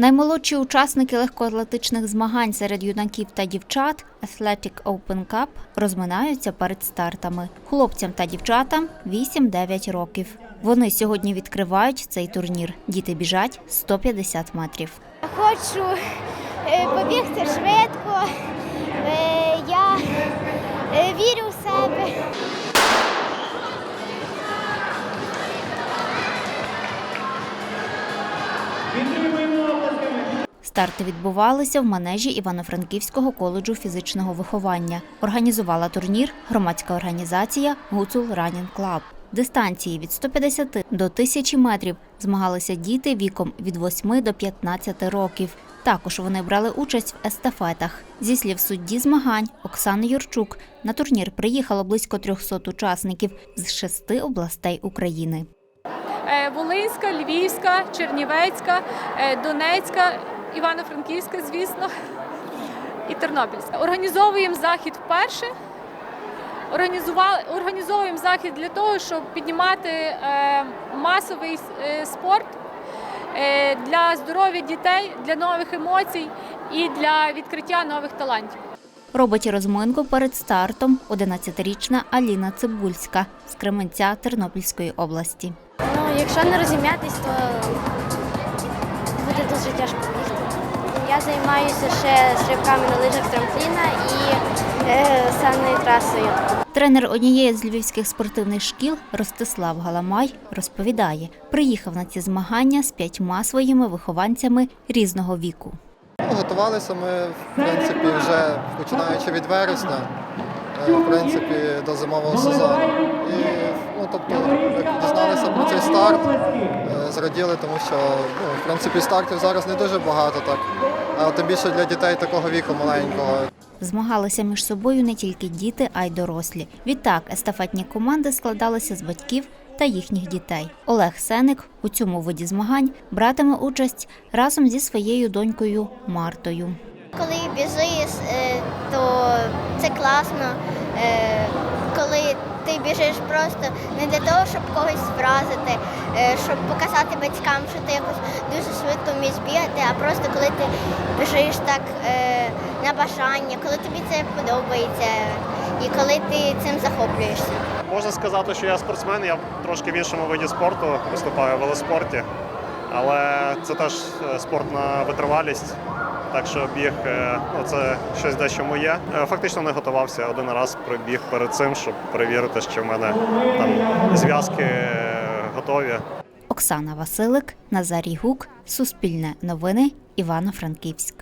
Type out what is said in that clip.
Наймолодші учасники легкоатлетичних змагань серед юнаків та дівчат Athletic Open Cup розминаються перед стартами. Хлопцям та дівчатам 8-9 років. Вони сьогодні відкривають цей турнір. Діти біжать 150 метрів. Хочу е, побігти швидко. Е, Я е, вірю в себе. Старти відбувалися в манежі Івано-Франківського коледжу фізичного виховання. Організувала турнір громадська організація Гуцул Running Club. Дистанції від 150 до 1000 метрів змагалися діти віком від 8 до 15 років. Також вони брали участь в естафетах. Зі слів судді змагань Оксани Юрчук, на турнір приїхало близько 300 учасників з шести областей України. Е, Волинська, Львівська, Чернівецька, е, Донецька, Івано-Франківська, звісно, і Тернопільська. Організовуємо захід вперше. Організовуємо захід для того, щоб піднімати е, масовий е, спорт е, для здоров'я дітей, для нових емоцій і для відкриття нових талантів. Робить розминку перед стартом 11-річна Аліна Цибульська з Кременця Тернопільської області. Ну, якщо не розім'ятись, то буде дуже тяжко бігти. Я займаюся ще стрибками на лижах трампліна і е, санною трасою. Тренер однієї з львівських спортивних шкіл Ростислав Галамай розповідає, приїхав на ці змагання з п'ятьма своїми вихованцями різного віку. Готувалися ми, в принципі, вже починаючи від вересня, е, в принципі, до зимового сезону. І, ну, тобто, як дізналися про цей старт, е, зраділи, тому що, ну, в принципі, стартів зараз не дуже багато, так. А тим більше для дітей такого віку маленького. Змагалися між собою не тільки діти, а й дорослі. Відтак, естафетні команди складалися з батьків та їхніх дітей. Олег Сеник у цьому виді змагань братиме участь разом зі своєю донькою Мартою. Коли біжиш, е, то це класно. Ти біжиш просто не для того, щоб когось вразити, е, щоб показати батькам, що ти якось дуже швидко вмієш бігати, а просто коли ти біжиш так е, на бажання, коли тобі це подобається і коли ти цим захоплюєшся. Можна сказати, що я спортсмен, я трошки в іншому виді спорту виступаю в велоспорті, але це теж е, спорт на витривалість. Так що біг е, ну, це щось дещо моє. Е, Фактично не готувався один раз пробіг перед цим, щоб перевірити, що в мене там зв'язки е, готові. Оксана Василик, Назарій Гук, Суспільне новини, Івано-Франківськ.